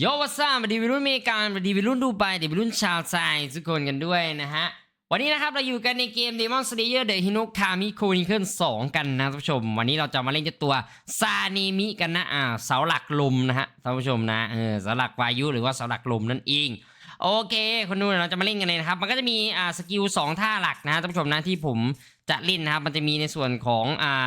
โยวัสดีสวัสดีวัยรุ่นอเมริกันสวัสดีวัยรุ่นดูไบสวัสดีวัยรุ่นชาวไทยทุกคนกันด้วยนะฮะ วันนี้นะครับเราอยู่กันในเกม Demon Slayer The Hinokami Chronicle 2 กันนะท่านผู้ชม วันนี้เราจะมาเล่นเจ้าตัวซานิมิกันนะอ่าเสาหลักลมนะฮะท่านผู้ชมนะเออเสาหลักวายุหรือว่าเสาหลักลมนั่นเองโอเคคนดูเราจะมาเล่นกันเลยนะครับ มันก็จะมีอ่าสกิลสองท่าหลักนะท่านผู้ชมนะที่ผมจะเล่นนะครับมันจะมีในส่วนของอ่า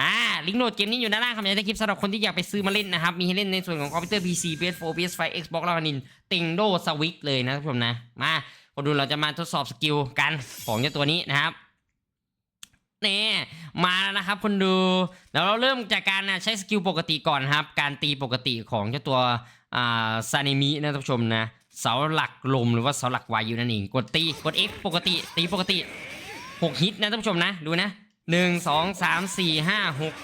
อ่าลิงก์โหลดเกมนี้อยู่ด้านล่างคำในคลิปสำหรับคนที่อยากไปซื้อมาเล่นนะครับ มีให้เล่นในส่วนของคอมพิวเตอร์ PC PS4 PS5 Xbox แล้วก็นินติงโดสวิกเลยนะท่านผู้ชมนะ มาคนดูเราจะมาทดสอบสกิลกันของเจ้าตัวนี้นะครับนี่มาแล้วนะครับคนดูเดี๋ยวเราเริ่มจากการใช้สกิลปกติก่อนครับ การตีปกติของเจ้าตัวอ่าซานิมินะท่านผู้ชมนะเสาหลักลมหรือว่าเสาหลักวายุนั่นเองกดตีกด X ปกติตีปกติ 6 ฮิตนะท่านผู้ชมนะดูนะ 1 2 3 4 5 6ก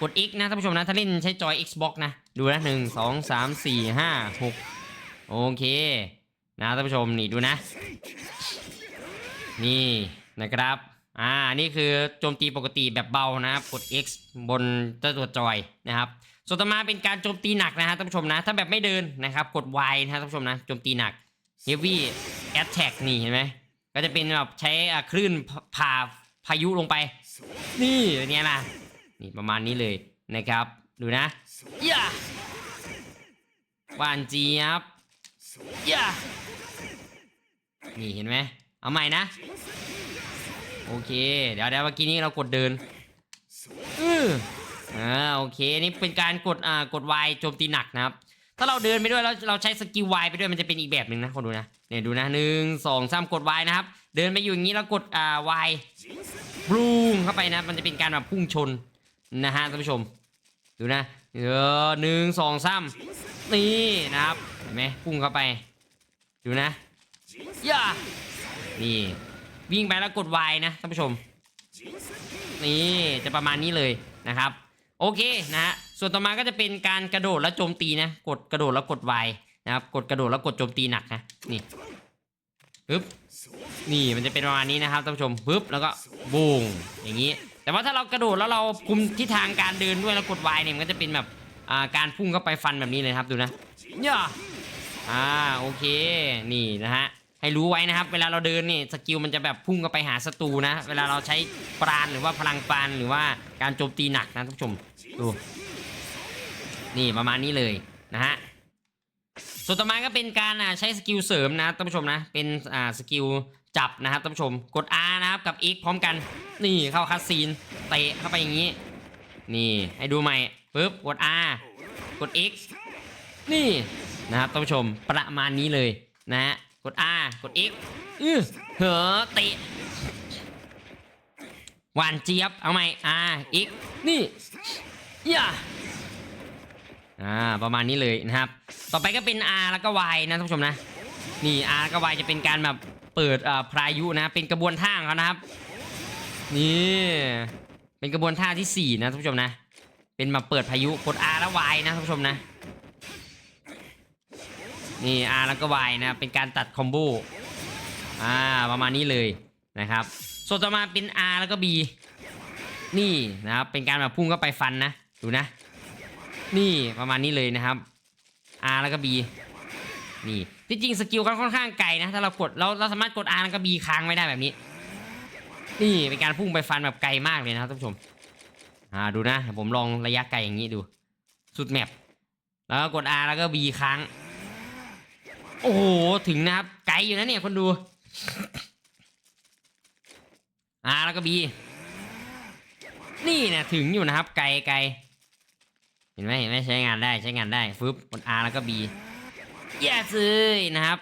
กด X นะท่านผู้ชมนะ ถ้าเล่นใช้จอย Xbox นะ ดูนะ1 2 3 4 5 6โอเค นะท่านผู้ชมนี่ดูนะ นี่นะครับ อ่า นี่คือโจมตีปกติแบบเบานะครับ กด X บนเจ้าตัวจอยนะครับส่วนต่อมาเป็นการโจมตีหนักนะฮะท่านผู้ชมนะ ถ้าแบบไม่เดินนะครับ กด Y นะฮะท่านผู้ชมนะ โจมตีหนัก Heavy Attack นี่เห็นไหมก็จะเป็นแบบใช้คลื่นพพา พายุลงไป นี่เป็นไงล่ะนี่ประมาณนี้เลยนะครับ ดูนะย่าหวานเจี๊ยบย่านี่เห็นไหมเอาใหม่นะ โอเค เดี๋ยวเดี๋ยวเมื่อกี้นี้เรากดเดินอืออ่าโอเคนี่เป็นการกดอ่ากด Y โจมตีหนักนะครับ ถ้าเราเดินไปด้วยแล้วเราใช้สกิล Y ไปด้วยมันจะเป็นอีกแบบหนึ่งนะคนดูนะเนี่ยดูนะหนึ่งสองสามกด Y นะครับ เดินไปอยู่อย่างนี้แล้วกดอ่า Y บลูมเข้าไปนะมันจะเป็นการแบบพุ่งชนนะฮะท่านผู้ชม ดูนะเออหนึ่งสองสามนี่นะครับเห็นไหมพุ่งเข้าไป ดูนะย่านี่วิ่งไปแล้วกด Y นะท่านผู้ชม นี่จะประมาณนี้เลยนะครับ โอเคนะฮะส่วนต่อมาก็จะเป็นการกระโดดแล้วโจมตีนะกดกระโดดแล้วกด Y นะครับกดกระโดดแล้วกดโจมตีหนักนะนี่ปึ๊บนี่มันจะเป็นประมาณนี้นะครับท่านผู้ชมปึ๊บแล้วก็บูงอย่างนี้ แต่ว่าถ้าเรากระโดดแล้วเราคุมทิศทางการเดินด้วยแล้วกด Y เนี่ยมันก็จะเป็นแบบอ่าการพุ่งเข้าไปฟันแบบนี้เลยครับดูนะย่าอ่าโอเคนี่นะฮะ ให้รู้ไว้นะครับ เวลาเราเดินนี่สกิลมันจะแบบพุ่งเข้าไปหาศัตรูนะ เวลาเราใช้ปราณหรือว่าพลังปราณหรือว่าการโจมตีหนักนะท่านผู้ชมดูนี่ประมาณนี้เลยนะฮะส่วนต่อมาก็เป็นการอ่าใช้สกิลเสริมนะท่านผู้ชมนะเป็นอ่าสกิลจับนะครับท่านผู้ชมกด R นะครับกับ X พร้อมกัน นี่เข้าคัสซีนเตะเข้าไปอย่างนี้ นี่ให้ดูใหม่ปึ๊บกด R กด X นี่นะครับท่านผู้ชมประมาณนี้เลยนะฮะ กด R กด X อือเหอเตะหวานเจี๊ยบ เอาใหม่ R X นี่ย่าอ่าประมาณนี้เลยนะครับ ต่อไปก็เป็น R แล้วก็ Y นะท่านผู้ชมนะ นี่ R แล้วก็ Y จะเป็นการแบบเปิดอ่าพายุนะ เป็นกระบวนท่าของเขานะครับ นี่ เป็นกระบวนท่าที่ 4 นะท่านผู้ชมนะ เป็นมาเปิดพายุกด R แล้ว Y นะท่านผู้ชมนะ นี่ R แล้วก็ Y นะเป็นการตัดคอมโบอ่าประมาณนี้เลยนะครับส่วนต่อมาเป็น R แล้วก็ B นี่นะครับเป็นการแบบพุ่งเข้าไปฟันนะดูนะ นี่ประมาณนี้เลยนะครับ R แล้วก็ B นี่จริงๆสกิลก็ค่อนข้างไกลนะถ้าเรากดเราเราสามารถกด R แล้วก็ B ค้างไว้ได้แบบนี้ นี่เป็นการพุ่งไปฟันแบบไกลมากเลยนะครับท่านผู้ชมอ่าดูนะผมลองระยะไกลอย่างนี้ดู สุดแมปแล้วก็กด R แล้วก็ B ค้าง โอ้โห ถึงนะครับ ไกลอยู่นะเนี่ยคนดู R แล้วก็ B นี่นี่ยถึงอยู่นะครับ ไกลไกลเห็นไหมเห็นไหมใช้งานได้ใช้งานได้ฟึบกด R แล้วก็ B แย่เลยนะครับ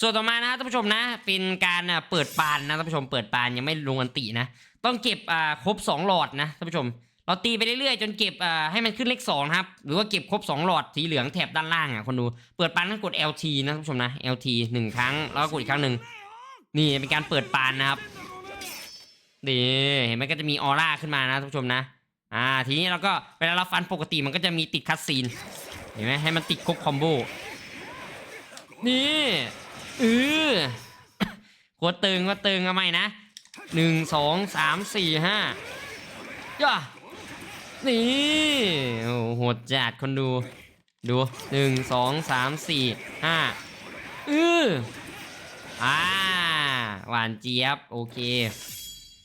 ส่วนต่อมานะท่านผู้ชมนะ เป็นการอะเปิดปานนะท่านผู้ชมเปิดปานยังไม่ลงอันตินะ ต้องเก็บอ่าครบ 2 หลอดนะท่านผู้ชม เราตีไปเรื่อยๆจนเก็บอ่าให้มันขึ้นเลขสองครับ หรือว่าเก็บครบ 2 หลอดสีเหลืองแถบด้านล่างอะคนดู เปิดปานต้องกด LT นะท่านผู้ชมนะ LT หนึ่งครั้งแล้วก็กดอีกครั้งหนึ่งนี่เป็นการเปิดปานนะครับนี่เห็นไหมก็จะมีออร่าขึ้นมานะท่านผู้ชมนะ อ่า ทีนี้เราก็เวลาเราฟันปกติมันก็จะมีติดคัตซีน เห็นไหมให้มันติดครบคอมโบ นี่เออโคตรตึงก็ตึงเอาใหม่นะหนึ่งสองสามสี่ห้าย่า นี่โอ้โหดจัดคนดู ดูหนึ่งสองสามสี่ห้าอืออ่าหวานเจี๊ยบ โอเค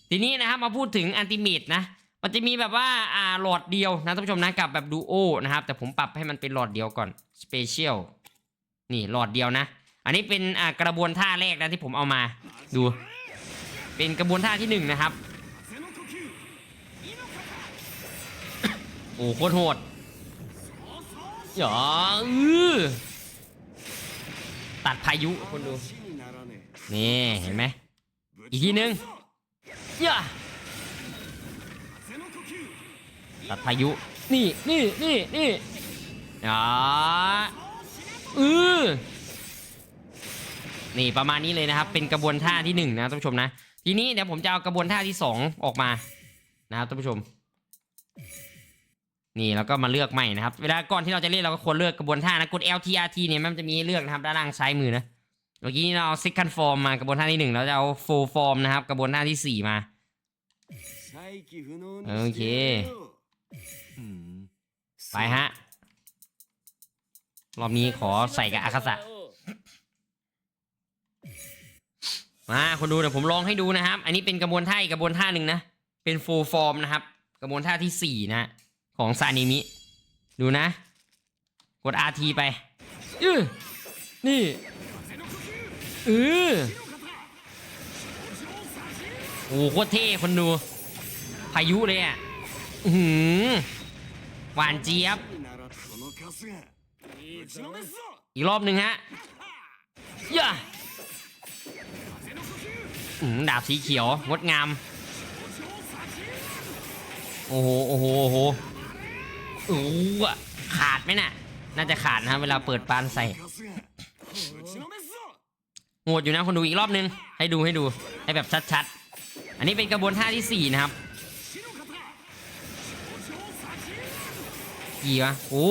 ทีนี้นะครับมาพูดถึงอันติเมตนะ มันจะมีแบบว่าอ่าหลอดเดียวนะท่านผู้ชมนะกับแบบดูโอนะครับ แต่ผมปรับให้มันเป็นหลอดเดียวก่อนสเปเชียลนี่หลอดเดียวนะ อันนี้เป็นอ่ากระบวนท่าแรกนะที่ผมเอามาดู เป็นกระบวนท่าที่หนึ่งนะครับ โอ้โคตรโหดหยออือตัดพายุคนดู นี่เห็นไหม อีกทีหนึ่งย่าตัดพายุ นี่นี่นี่นี่อ๋ออือนี่ประมาณนี้เลยนะครับ เป็นกระบวนท่าที่หนึ่งนะท่านผู้ชมนะ ทีนี้เดี๋ยวผมจะเอากระบวนท่าที่สองออกมานะครับท่านผู้ชม นี่แล้วก็มาเลือกใหม่นะครับ เวลาก่อนที่เราจะเล่นเราก็ควรเลือกกระบวนท่านะกด LTRT เนี่ยมันจะมีเลือกนะครับด้านล่างซ้ายมือนะเมื่อกี้เราเอา second form มากระบวนท่าที่หนึ่งเราจะเอา full form นะครับ กระบวนท่าที่สี่มาโอเคไปฮะรอบนี้ขอใส่กับอาคาสะมาคนดูเดี๋ยวผมลองให้ดูนะครับ อันนี้เป็นกระบวนท่าอีกกระบวนท่าหนึ่งนะ เป็น full form นะครับ กระบวนท่าที่สี่นะ ของซานิมิ ดูนะ กด RT ไปอือนี่อือโอ้โหโคตรเท่คนดู พายุเลยอะหือหวานเจี๊ยบ อีกรอบหนึ่งฮะย่าอืมดาบสีเขียว งดงาม โอ้โห โอ้โห โอ้โหโอ้ขาดไหมน่ะ น่าจะขาดนะครับเวลาเปิดปานใส่โหดอยู่นะคนดูอีกรอบนึง ให้ดูให้ดูให้แบบชัดๆ อันนี้เป็นกระบวนท่าที่สี่นะครับกี่วะโอ้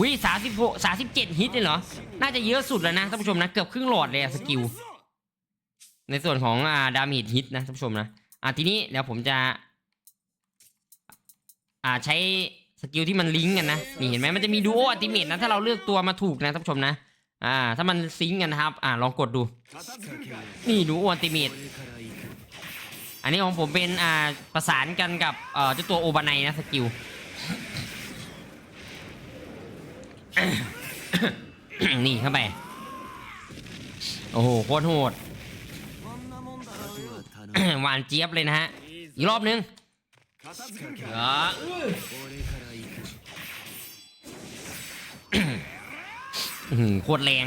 วิสามสิบหกสามสิบเจ็ดฮิตเลยเหรอ น่าจะเยอะสุดแล้วนะท่านผู้ชมนะ เกือบครึ่งหลอดเลยสกิล ในส่วนของอ่าดาเมจฮิตนะท่านผู้ชมนะ อ่าทีนี้เดี๋ยวผมจะ อ่าใช้สกิลที่มันลิงก์กันนะนี่เห็นไหมมันจะมีดูโออัติเมตนะถ้าเราเลือกตัวมาถูกนะท่านผู้ชมนะอ่าถ้ามันซิงก์กันนะครับ อ่าลองกดดู นี่ดูโออัติเมตอันนี้ของผมเป็นอ่าประสานกันกับเอ่อเจ้าตัวโอบานายนะสกิลนี่เข้าไป โอ้โหโคตรโหดหวานเจี๊ยบเลยนะฮะ อีกรอบนึง โคตรแรง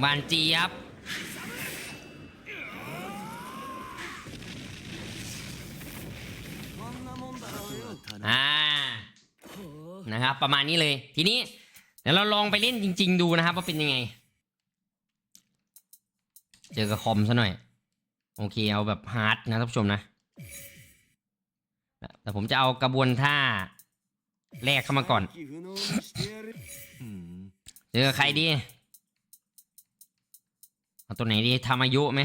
หวานเจี๊ยบอ่านะครับ ประมาณนี้เลย ทีนี้ เดี๋ยวเราลองไปเล่นจริง ๆ ดูนะครับ ว่าเป็นยังไง เจอกับคอมซะหน่อย โอเคเอาแบบฮาร์ดนะท่านผู้ชมนะ แต่ผมจะเอากระบวนท่าแรกเข้ามาก่อน เจอใครดีเอาตัวไหนดีทามายุไหม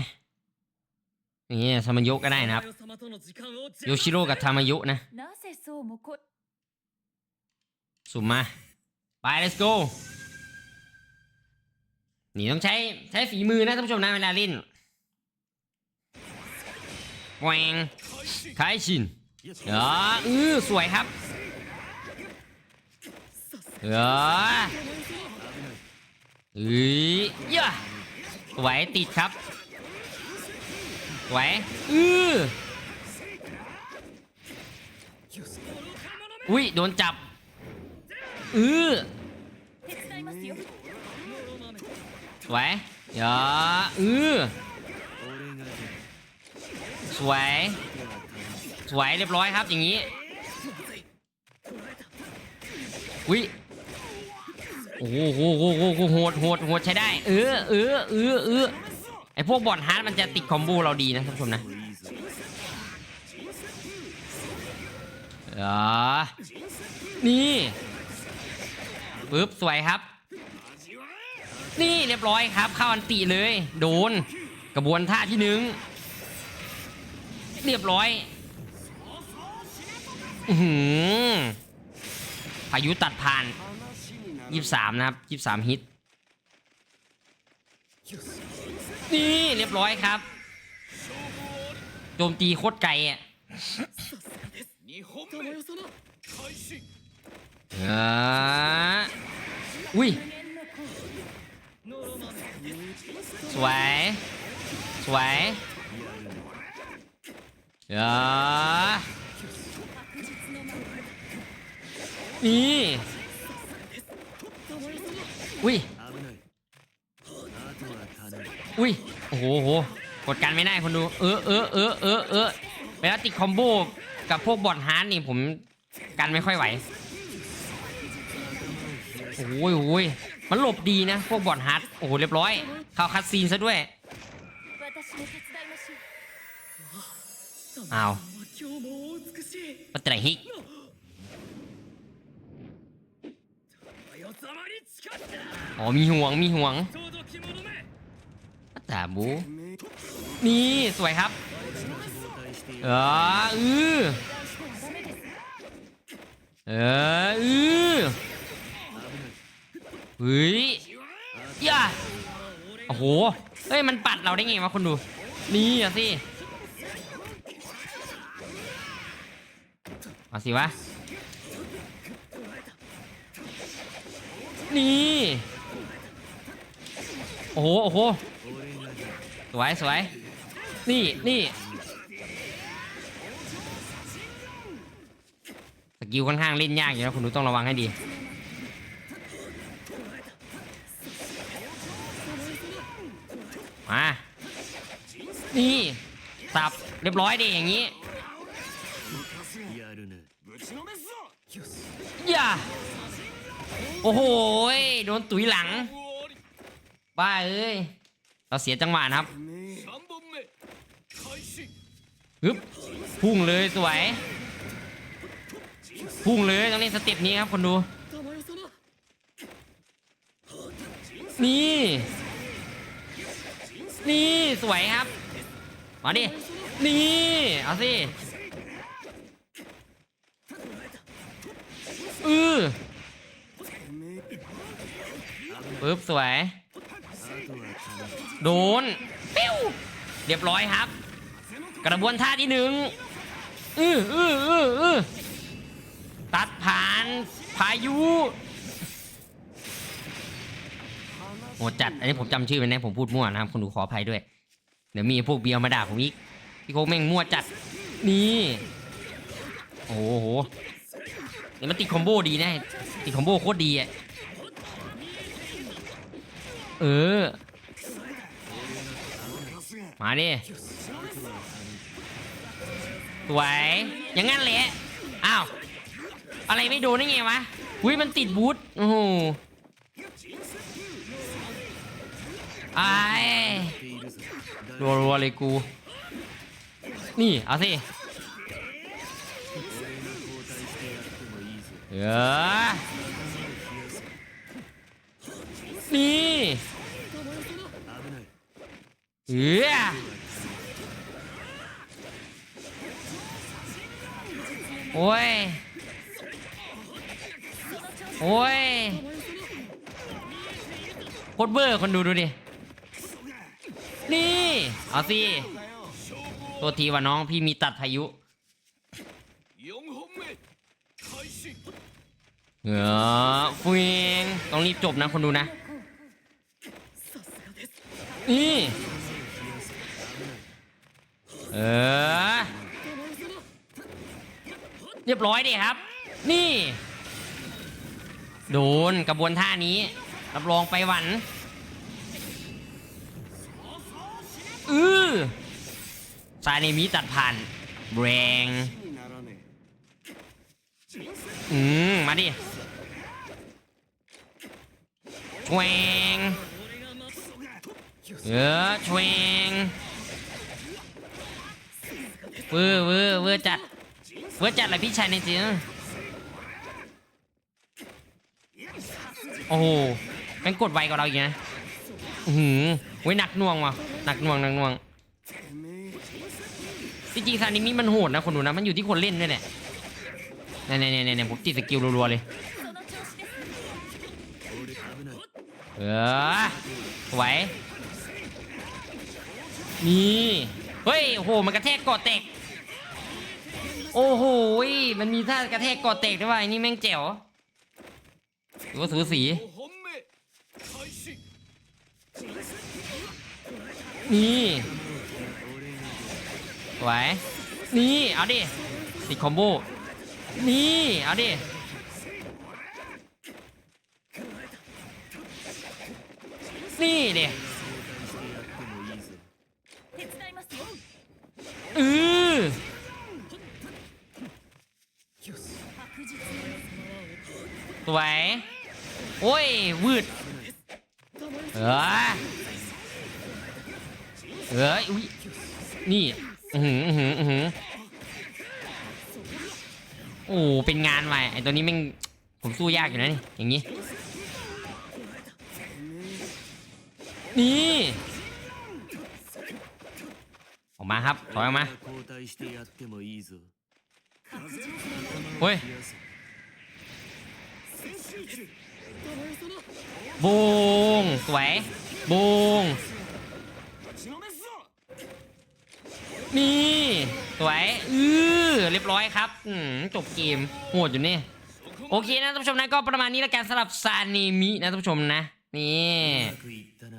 นี่ทามายุก็ได้นะครับโยชิโร่กับทามายุนะสุมมา ไป let's go นี่ต้องใช้ใช้ฝีมือนะท่านผู้ชมนะเวลาเล่น แกวงไคชินเอออือสวยครับเอออือยะสวยติดครับสวยอืออุ้ยโดนจับอือสวยเยอะอือ สวย สวยเรียบร้อยครับอย่างนี้อุ้ยโอ้โหโหโหโหโหโหดโหดโหดใช้ได้ เออเออเออเออไอพวกบอลฮาร์ดมันจะติดคอมโบเราดีนะท่านผู้ชมนะอ่านี่ปึ๊บสวยครับ นี่เรียบร้อยครับ เข้าอันติเลย โดน กระบวนท่าที่หนึ่ง เรียบร้อยอือหือพายุตัดผ่านยี่สามนะครับยี่สามฮิต นี่เรียบร้อยครับ โจมตีโคตรไกลอะเอออุ้ย สวย สวย เออนี่อุ้ยอุ้ยโอ้โหโหกดกันไม่ได้คนดู เออเออเออเออเออเวลาติดคอมโบกับพวกบอลฮาร์ดนี่ผมกันไม่ค่อยไหวโอ้ยโอ้ยมันหลบดีนะ พวกบอลฮาร์ดโอ้โหเรียบร้อย เข้าคัดซีนซะด้วย อ้าวปัตตะฮิอ๋อ้มีห่วงมีห่วงแต่บู นี่สวยครับ เอออือเออออเฮ้ยย่าโอ้โห เฮ้ย มันปัดเราได้ไงวะคนดู นี่อะสิาสิวะ นี่ โอ้โห โอ้โห สวยสวย นี่นี่สกิลค่อนข้างเล่นยากอยู่นะคุณดูต้องระวังให้ดี มา นี่สับเรียบร้อยดิอย่างนี้ ย่โอ้โหโดนตุยหลัง บ้าเอ้ย เราเสียจังหวะะครับฮึบพุ่งเลยสวย พุ่งเลยต้องเล่นสเต็ปนี้ครับคนดู นี่ นี่สวยครับ มาดิ นี่ เอาสิ อือปึ๊บสวย โดนปิ้วเรียบร้อยครับ กระบวนท่าที่หนึ่งอืออืออืออือตัดผ่านพายุโหดจัด อันนี้ผมจำชื่อไม่ได้ผมพูดมั่วนะครับคุณดูขออภัยด้วย เดี๋ยวมีพวกเบียร์มาด่าผมอีกพี่โคกแม่งมั่วจัด นี่ โอ้โห เดี๋ยวมันติดคอมโบดีแนะติดคอมโบโคตรดีอะเออ มาดิสวยอย่างงั้นแหละอ้าวอะไรไม่โดนได้ไงวะอุ้ยมันติดบูทโอ้โหไอ้รัวๆเลยกู นี่ เอาสิ เออนี่เออโอ้ย โอ้ยโคตรเบอร์คนดูดูดิ นี่ เอาสิ ตัวทีว่าน้องพี่มีตัดพายุ เออคุยต้องรีบจบนะคนดูนะ นี่ เออ เรียบร้อยดีครับ นี่ โดนกระบวนท่านี้ รับรองไปหวันอือซาเนมิตัดผ่านแรงอืม มาดิ ชวงเออชวงเวื้อเวื้อเวื้อจัดเวื้อจัดเลยพี่ชายในจริงโอ้โหมันกดไวกว่าเราอีกนะหืมเว้ยหนักน่วงว่ะหนักน่วงหนักน่วงจริงซานิมิมันโหดนะคนดูนะ มันอยู่ที่คนเล่นด้วยแหละเนี่ยเนี่ยเนี่ยผมติดสกิลรัวๆเลย เออไหวนี่เฮ้ยโอ้โหมันกระแทกกอดเตกโอ้โหมันมีท่ากระแทกกอดเตกด้วยนี่แม่งเจ๋วหรือว่าสูสีนี่ไหวนี่เอาดิติดคอมโบนี่เอาดิ นี่เนี่ยอือสวยโอ้ยวืดเออเอ้ยอุ้ยนี่อือหืออือหือือโอ้เป็นงานไปไอตัวนี้มันผมสู้ยากอยู่นะนี่อย่างนี้ นี่ออกมาครับถอยออกมาเฮ้ยบูงสวยบูงนี่สวยอือเรียบร้อยครับอืจบเกมโหดอยู่นี่โอเคนะท่านผู้ชมนะก็ประมาณนี้แล้วกันสำหรับซานิมินะท่านผู้ชมนะนี่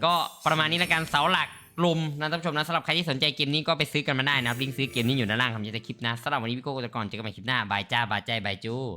ก็ประมาณนี้ละกันเสาหลักลมนะท่านผู้ชมนะสำหรับใครที่สนใจเกมนี้ก็ไปซื้อกันมาได้นะครับลิงก์ซื้อเกมนี้อยู่ด้านล่างคำนี้ในคลิปนะสำหรับวันนี้พี่โก้ก็จะก่อนเจอกันใหม่คลิปหน้าบายจ้าบายใจบายจู